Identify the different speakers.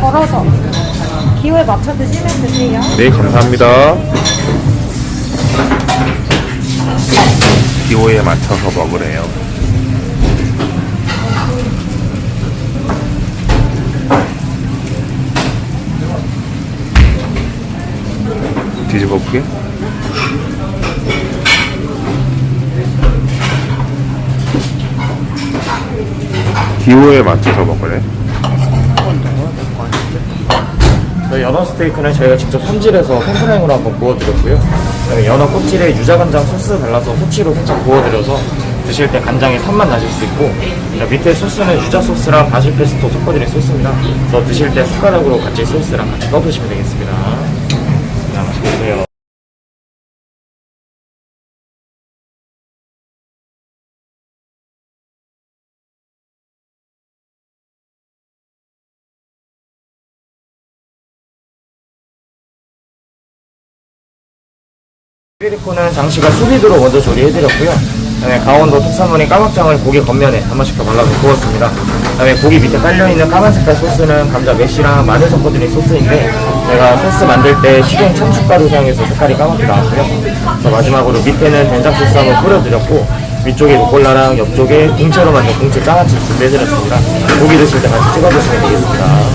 Speaker 1: 걸어서 기호에 맞춰 드시면 되세요.
Speaker 2: 네, 감사합니다. 기호에 맞춰서 먹으래요. 뒤집어 볼게. 기호에 맞춰서 먹으래.
Speaker 3: 저희 연어 스테이크는 저희가 직접 손질해서 팬프라이으로 한번 구워드렸고요. 그다음에 연어 껍질에 유자간장 소스 발라서 후치로 살짝 구워드려서 드실 때 간장에 탄맛 나실 수 있고 자, 밑에 소스는 유자 소스랑 바질 페스토 섞어드린 소스입니다. 그래서 드실 때 숟가락으로 같이 소스랑 같이 떠드시면 되겠습니다. 자, 맛있게 드세요. 피리코는 장씨가 수비드로 먼저 조리해드렸고요. 그다음에 강원도 특산물인 까막장을 고기 겉면에 한 번씩 더 발라서 구웠습니다. 그다음에 고기 밑에 깔려있는 까만 색깔 소스는 감자 메시랑 마늘 섞어드린 소스인데 제가 소스 만들 때 식용 참숯가루 사용해서 색깔이 까맣게 나왔고요. 그래서 마지막으로 밑에는 된장 소스 한번 뿌려드렸고 위쪽에 루꼴라랑 옆쪽에 공채로 만든 공채 장아찌 준비해드렸습니다. 고기 드실 때 같이 찍어 드시면 되겠습니다.